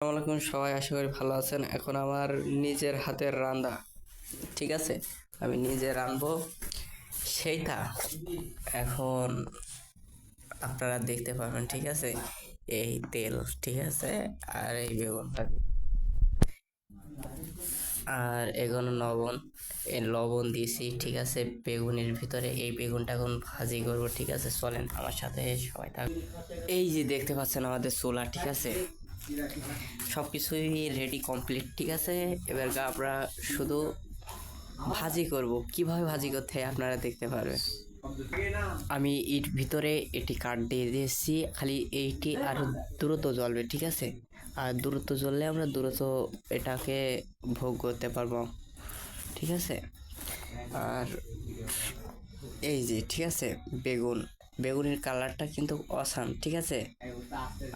আসসালামু আলাইকুম, সবাই আশা করি ভালো আছেন। এখন আমার নিজের হাতের রান্না, ঠিক আছে? আমি নিজে রাঁধবো। সেইটা এখন আপনারা দেখতে পাবেন ঠিক আছে? এই তেল, ঠিক আছে? আর এই বেগুনটা আর এগুলো লবণ, এই লবণ দিয়েছি, ঠিক আছে? বেগুনের ভিতরে এই বেগুনটা এখন ভাজি করব, ঠিক আছে? চলেন আমার সাথে সবাই থাক। এই যে দেখতে পাচ্ছেন আমাদের চুলা, ঠিক আছে? সব কিছুই রেডি কমপ্লিট ঠিক আছে? এবার আমরা শুধু ভাজি করব। কীভাবে ভাজি করতে হয় আপনারা দেখতে পারবেন। আমি এর ভিতরে এটি কাঠ দিয়ে দিয়েছি, খালি এইটি আরও দ্রুত জ্বলবে, ঠিক আছে? আর দ্রুত জ্বললে আমরা দ্রুত এটাকে ভোগ করতে পারব, ঠিক আছে? আর এই যে, ঠিক আছে? বেগুন। বেগুনের কালারটা কিন্তু অসাম ঠিক আছে?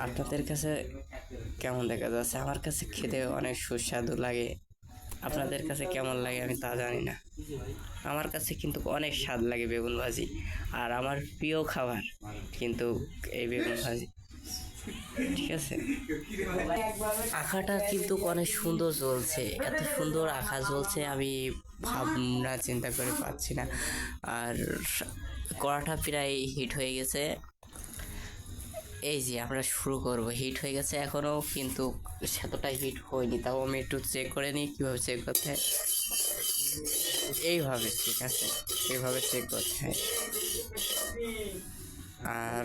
আপনাদের কাছে কেমন দেখা যাচ্ছে? আমার কাছে খেতে অনেক সুস্বাদু লাগে। আপনাদের কাছে কেমন লাগে আমি তা জানি না। আমার কাছে কিন্তু অনেক স্বাদ লাগে বেগুন ভাজি। আর আমার প্রিয় খাবার কিন্তু এই বেগুন ভাজি। ঠিক আছে? আঁকাটা কিন্তু অনেক সুন্দর চলছে এত সুন্দর আঁকা চলছে আমি ভাবনা, চিন্তা করে পাচ্ছি না। আর কড়াটা প্রায় হিট হয়ে গেছে। এই যে আমরা শুরু করব। হিট হয়ে গেছে এখনও কিন্তু সেতটা হিট হয়নি, তাও আমি একটু চেক করে নিই কীভাবে চেক করতে হয়। এইভাবে ঠিক আছে, এইভাবে চেক করতে হয়। আর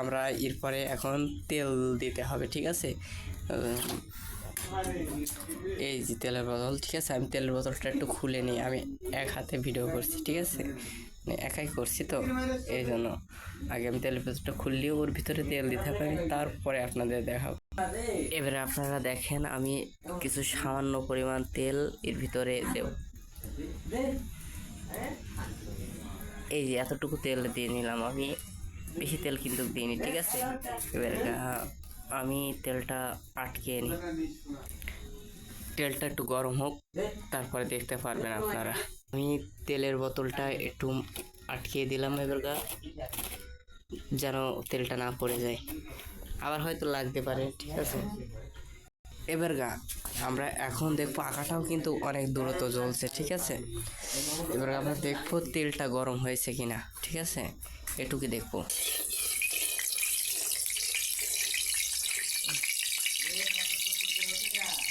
আমরা এরপরে এখন তেল দিতে হবে, ঠিক আছে? এই যে তেলের বোতল, ঠিক আছে? আমি তেলের বোতলটা একটু খুলে নিই, আমি এক হাতে ভিডিও করছি, ঠিক আছে? একাই করছি তো এই জন্য আগে আমি তেলের বোতলটা খুললেও ওর ভিতরে তেল দিতে পারি তারপরে আপনাদের দেখাবো। এবারে আপনারা দেখেন আমি কিছু সামান্য পরিমাণ তেল এর ভিতরে দেব। এই যে এতটুকু তেল দিয়ে নিলাম আমি বেশি তেল কিন্তু দিইনি ঠিক আছে? এবারে আহ, আমি তেলটা আটকে নিই। তেলটা একটু গরম হোক তারপরে দেখতে পারবেন আপনারা। আমি তেলের বোতলটা একটু আটকে দিলাম এবার গা, যেন তেলটা না পড়ে যায়। আবার হয়তো লাগতে পারে, ঠিক আছে? এবার গা, আমরা এখন দেখব আঁকাটাও কিন্তু অনেক দূরত্ব জ্বলছে, ঠিক আছে? এবার আমরা দেখব তেলটা গরম হয়েছে কিনা, ঠিক আছে? এটুকু দেখব।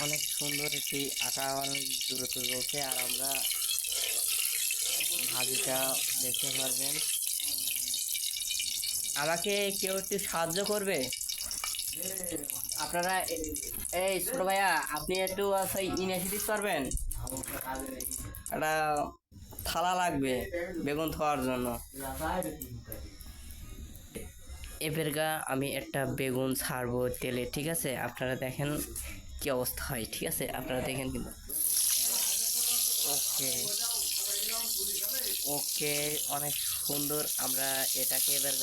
অনেক সুন্দর একটি আঁকা অনেক দূরত্ব জ্বলছে, আর আমরা ভাজিটা দেখতে পারবেন। আমাকে কেউ একটু সাহায্য করবে? আপনারা এই ছোট ভাইয়া, আপনি একটু ইনেসি দিতে পারবেন একটা থালা লাগবে, বেগুন খাওয়ার জন্য। এবার গা আমি একটা বেগুন ছাড়বো তেলে, ঠিক আছে? আপনারা দেখেন কি অবস্থা হয়, ঠিক আছে? আপনারা দেখেন কিন্তু। ওকে। ওকে, অনেক সুন্দর। আমরা এটাকে এবার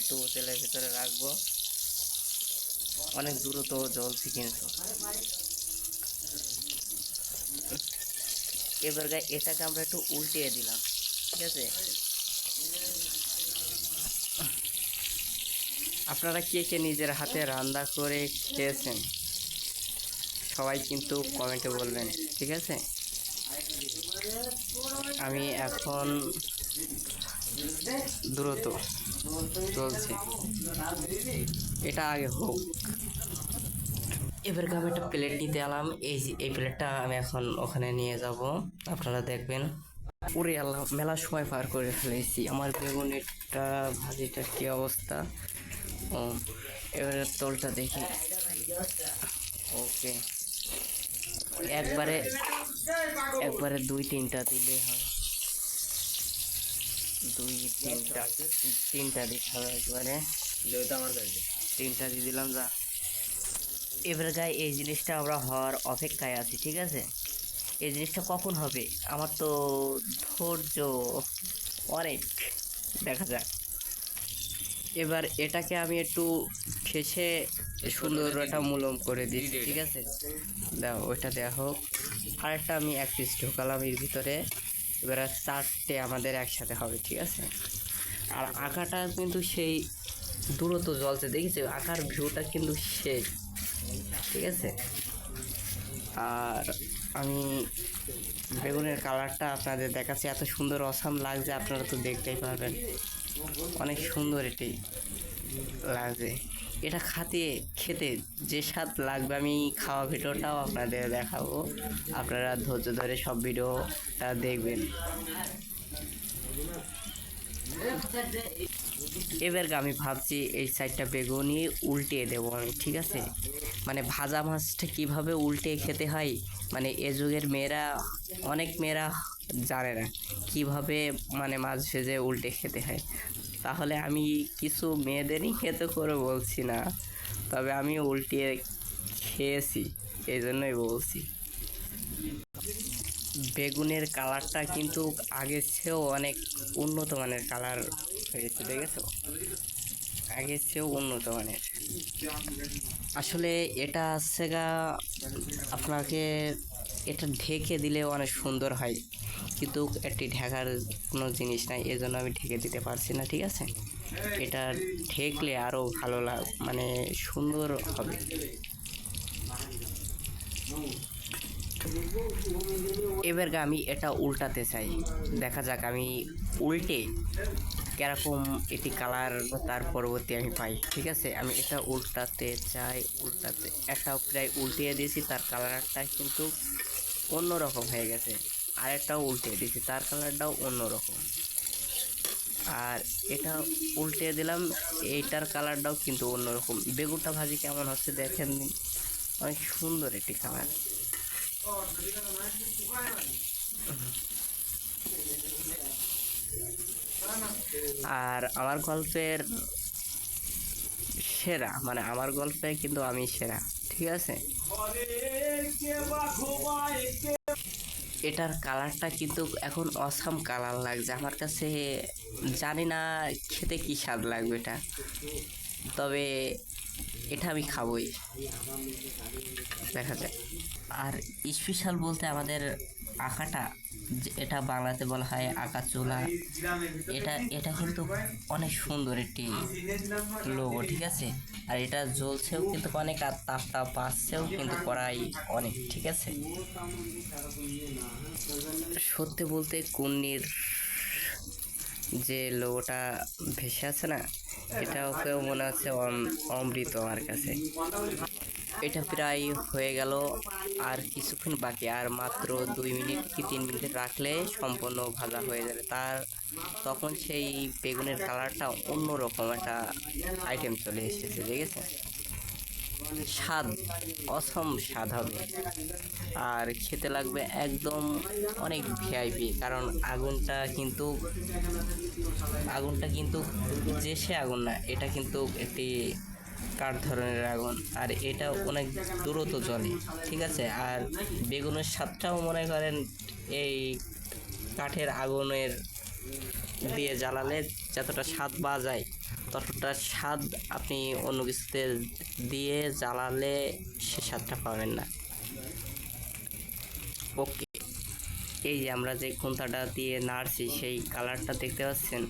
একটু তেলের ভিতরে রাখব। অনেক দ্রুত জ্বলছে কিন্তু। এবার গা এটাকে আমরা একটু উল্টিয়ে দিলাম, ঠিক আছে? আপনারা কে কে নিজের হাতে রান্না করে খেয়েছেন? সবাই কিন্তু কমেন্টে বলবেন, ঠিক আছে? আমি এখন দ্রুত চলছে। এটা আগে হোক। এবার আমি একটা প্লেট নিতে এলাম। এই এই প্লেটটা আমি এখন ওখানে নিয়ে যাব। আপনারা দেখবেন। উড়ে আল্লাহ মেলা সময় পার করে ফেলেছি। আমার বেগুনেরটা, ভাজিটার কি অবস্থা? ও এবারে তোলটা দেখি। ওকে। একবারে একবারে দুই তিনটা দিলে হয়। দুই তিনটা তিনটা দিতে হবে একবারে। তিনটা দিয়ে দিলাম যা। এবারে গায়ে এই জিনিসটা আমরা হওয়ার অপেক্ষায় আছি ঠিক আছে? এই জিনিসটা কখন হবে? আমার তো ধৈর্য অনেক দেখা যাক। এবার এটাকে আমি একটু ঠেসে সুন্দর একটা মুলম করে দিচ্ছি ঠিক আছে? দাও, ওইটা দেওয়া হোক। আরেকটা আমি এক পিস ঢোকালাম এর ভিতরে। এবার চারটে আমাদের একসাথে হবে, ঠিক আছে? আর আঁকাটা কিন্তু সেই দূরত্ব জলছে, দেখেছি? আঁকার ভিউটা কিন্তু সেই, ঠিক আছে? আর আমি বেগুনের কালারটা আপনাদের দেখাচ্ছি। এত সুন্দর, অসাম লাগছে, আপনারা তো দেখতেই পারবেন। অনেক সুন্দর এটি। লাগছে এটা খাতে, খেতে যে স্বাদ লাগবে আমি খাওয়া ভিডিওটাও আপনাদের দেখাবো। আপনারা ধৈর্য ধরে সব ভিডিওটা দেখবেন। এবার আমি ভাবছি এই সাইডটা বেগুনি উল্টিয়ে দেবো আমি, ঠিক আছে? মানে ভাজা মাছটা কীভাবে উল্টে খেতে হয়? মানে এ যুগের মেয়েরা, অনেক মেয়েরা জানে না কীভাবে মানে মাছ ভেজে উল্টে খেতে হয়। তাহলে আমি কিছু মেয়েদেরই খেতে করে বলছি না। তবে আমি উল্টিয়ে খেয়েছি এই জন্যই বলছি। বেগুনের কালারটা কিন্তু আগের চেয়েও অনেক উন্নত মানের কালার হয়েছে, দেখেছ? আগের চেয়েও উন্নত মানের। আসলে এটা হচ্ছে গা, আপনাকে এটা ঢেকে দিলে অনেক সুন্দর হয়। কিন্তু একটি ঢাকার কোনো জিনিস নাই, এজন্য আমি ঢেকে দিতে পারছি না, ঠিক আছে? এটা ঢেকলে আরও ভালো লাগ মানে সুন্দর হবে। এবার আমি এটা উল্টাতে চাই। দেখা যাক আমি উল্টে কীরকম এটি কালার তার পরবর্তী আমি পাই, ঠিক আছে? আমি এটা উল্টাতে চাই, উল্টাতে একটা প্রায় উল্টিয়ে দিয়েছি, তার কালারটা কিন্তু অন্যরকম হয়ে গেছে। আরেকটাও উল্টিয়ে দিয়েছি, তার কালারটাও অন্যরকম। আর এটা উল্টে দিলাম, এইটার কালারটাও কিন্তু অন্যরকম। বেগুনটা ভাজি কেমন হচ্ছে দেখেন অনেক সুন্দর একটি খাবার আর আমার গল্পের সেরা মানে আমার গল্পে কিন্তু আমি সেরা, ঠিক আছে? এটার কালারটা কিন্তু এখন অসাম কালার লাগছে। আমার কাছে জানি না খেতে কি স্বাদ লাগবে এটা। তবে এটা আমি খাবই। দেখা যায় আর স্পেশাল বলতে আমাদের আঁকাটা এটা বাংলাতে বলা হয় আঁকা চোলা এটা এটা কিন্তু অনেক সুন্দর একটি লোগো ঠিক আছে? আর এটা জ্বলছেও কিন্তু অনেক, আর তাপটা পাচ্ছেও কিন্তু করাই অনেক, ঠিক আছে? সত্যি বলতে কুন্নির যে লোগোটা ভেসে আছে না এটা ওকেও মনে হচ্ছে অম- অমৃত আমার কাছে। এটা প্রায় হয়ে গেল। আর কিছুক্ষণ বাকি, আর মাত্র দুই মিনিট কি তিন মিনিট রাখলে সম্পূর্ণ ভাজা হয়ে যাবে। তার তখন সেই বেগুনের কালারটা অন্যরকম একটা আইটেম চলে এসেছে দেখেছে স্বাদ, অসম স্বাদ হবে। আর খেতে লাগবে একদম অনেক ভিআইপি কারণ আগুনটা কিন্তু আগুনটা কিন্তু যে সে আগুন না, এটা কিন্তু একটি কাঠ ধরনের আগুন। আর এটা অনেক দ্রুত জ্বলে, ঠিক আছে? আর বেগুনের স্বাদটাও মনে করেন এই কাঠের আগুনের দিয়ে জ্বালালে যতটা স্বাদ পাওয়া যায়, ততটা স্বাদ আপনি অন্য কিছুতে দিয়ে জ্বালালে সে স্বাদটা পাবেন না। ওকে, এই যে আমরা যে খুন্তাটা দিয়ে নাড়ছি, সেই কালারটা দেখতে পাচ্ছেন?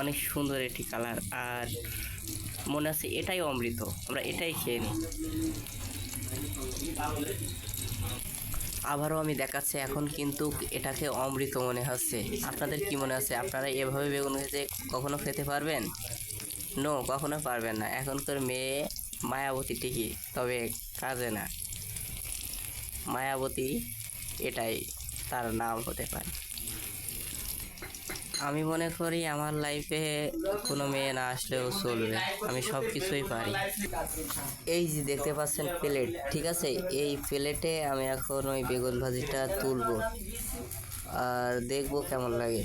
অনেক সুন্দর একটি কালার। আর মনে আছে, এটাই অমৃত, আমরা এটাই খেয়ে নিই। আবারও আমি দেখাচ্ছি, এখন কিন্তু এটাকে অমৃত মনে হচ্ছে। আপনাদের কি মনে আছে? আপনারা এভাবে বেগুন খেতে কখনো খেতে পারবেন? নো, কখনো পারবেন না। এখনকার মেয়ে মায়াবতী ঠিকই, তবে কাজে না। মায়াবতী এটাই, তার নাম হতে পারে। আমি মনে করি আমার লাইফে কোনো মেয়ে না আসলেও চলবে। আমি সব কিছুই পারি। এই যে দেখতে পাচ্ছেন প্লেট ঠিক আছে? এই প্লেটে আমি এখন ওই বেগুন ভাজিটা তুলবো। আর দেখব কেমন লাগে।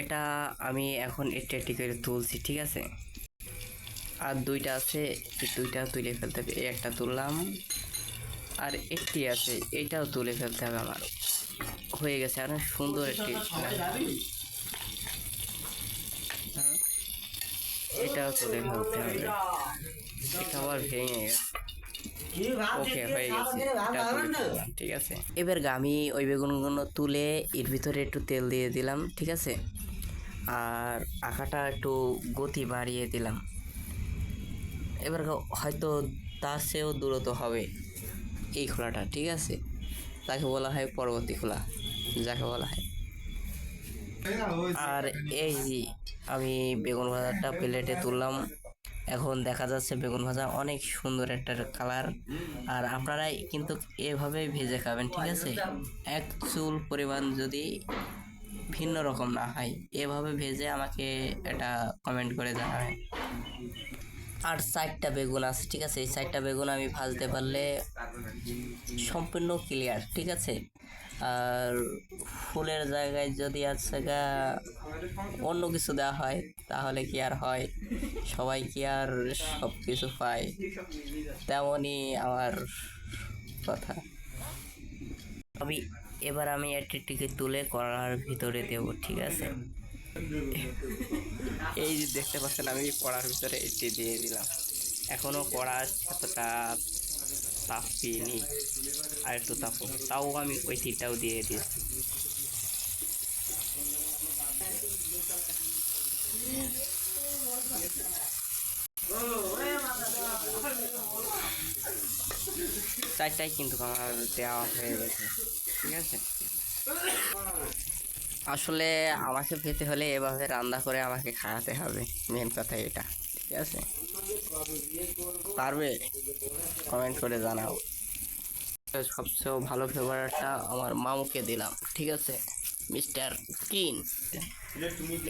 এটা আমি এখন একটু একটি করে তুলছি, ঠিক আছে? আর দুইটা আছে দুইটা তুলে ফেলতে হবে। একটা তুললাম, আর একটি আছে, এটাও তুলে ফেলতে হবে আমার। হয়ে গেছে অনেক সুন্দর একটি এটাও তুলে ফেলতে হবে এটা আবার ভেঙে গেছে। ওকে হয়ে গেছে। ঠিক আছে? এবার আমি ওই বেগুনগুলো তুলে এর ভিতরে একটু তেল দিয়ে দিলাম ঠিক আছে? আর আঁকাটা একটু গতি বাড়িয়ে দিলাম। এবার হয়তো তার চেয়েও দূরত্ব হবে এই খোলাটা ঠিক আছে? তাকে বলা হয় পরবর্তী খোলা। যাকে বলা হয়। আর এই যে আমি বেগুন ভাজাটা প্লেটে তুললাম। এখন দেখা যাচ্ছে বেগুন ভাজা অনেক সুন্দর একটা কালার। আর আপনারা কিন্তু এভাবে ভেজে খাবেন, ঠিক আছে? এক চুল পরিমাণ যদি ভিন্ন রকম না হয়, এভাবে ভেজে আমাকে এটা কমেন্ট করে জানাবেন। আর চারটা বেগুন আছে, ঠিক আছে? এই চারটা বেগুন আমি ভাজতে পারলে সম্পূর্ণ ক্লিয়ার ঠিক আছে? আর ফুলের জায়গায় যদি আছে গা, অন্য কিছু দেওয়া হয়, তাহলে কি আর হয়? সবাই কি আর সব কিছু পায়? তেমনই আমার কথা। আমি এবার আমি একটিকে তুলে করার ভিতরে দেব, ঠিক আছে? এই যে দেখতে পাচ্ছেন, আমি কড়ার ভিতরে এটি দিয়ে দিলাম। এখনও কড়া এতটা তাপ পিনি আর একটু তাপ তাও আমি ওই তীরটাও দিয়ে দিয়েছি চারটাই কিন্তু আমার দেওয়া হয়ে গেছে ঠিক আছে আসলে আমাকে পেতে হলে এভাবে রান্না করে আমাকে খাওয়াতে হবে মেন কথা এটা, ঠিক আছে? পারবে? কমেন্ট করে জানাও। সবচেয়ে ভালো ফেভারিটটা আমার মামুকে দিলাম, ঠিক আছে? মিস্টার কিন।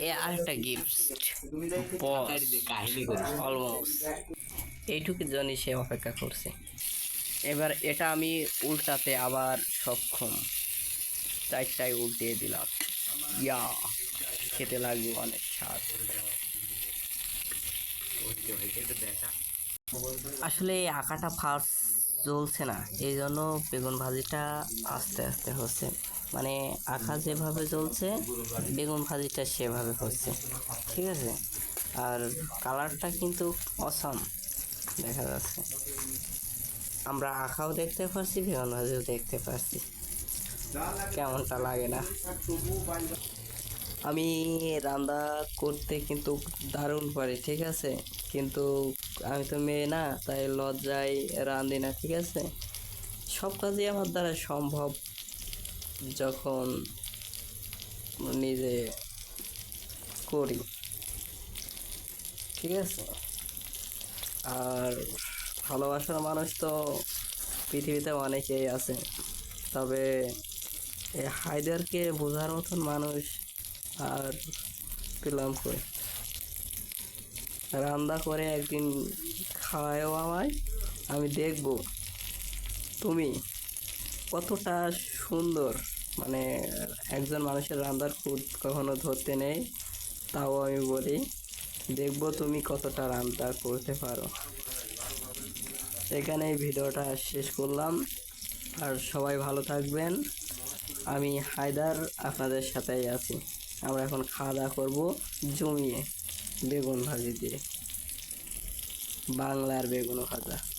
এ আরেকটা গিফট অলমোস্ট এইটুকুর জন্য সে অপেক্ষা করছে। এবার এটা আমি উল্টাতে আবার সক্ষম। চারটায় উল্টিয়ে দিলাম। ইয়া, খেতে লাগবে অনেক স্বাদ। আসলে আঁকাটা ফার্স্ট জ্বলছে না এই জন্য বেগুন ভাজিটা আস্তে আস্তে হচ্ছে। মানে আঁকা যেভাবে জ্বলছে, বেগুন ভাজিটা সেভাবে হচ্ছে। ঠিক আছে? আর কালারটা কিন্তু অসম, দেখা যাচ্ছে। আমরা আঁকাও দেখতে পাচ্ছি বেগুন ভাজিও দেখতে পাচ্ছি কেমনটা লাগে না? আমি রান্না করতে কিন্তু দারুণ পারি, ঠিক আছে? কিন্তু আমি তো মেয়ে না, তাই লজ্জায় রাঁধি না, ঠিক আছে? সব কাজই আমার দ্বারা সম্ভব যখন নিজে করি, ঠিক আছে? আর ভালোবাসার মানুষ তো পৃথিবীতে অনেকেই আছে, তবে এই হায়দারকে বোঝার মতন মানুষ আর পেলাম কই? রান্না করে একদিন খাওয়ায়ও আমায়, আমি দেখব। তুমি? কতটা সুন্দর। মানে একজন মানুষের রান্নার খুদ কখনো ধরতে নেই, তাও আমি বলি, দেখব তুমি কতটা রান্না করতে পারো। এখানে ভিডিওটা শেষ করলাম। আর সবাই ভালো থাকবেন। আমি হায়দার আপনাদের সাথেই আছি। আমরা এখন খাওয়া দাওয়া করব জমিয়ে বেগুন ভাজি দিয়ে। বাংলার বেগুন ভাজা।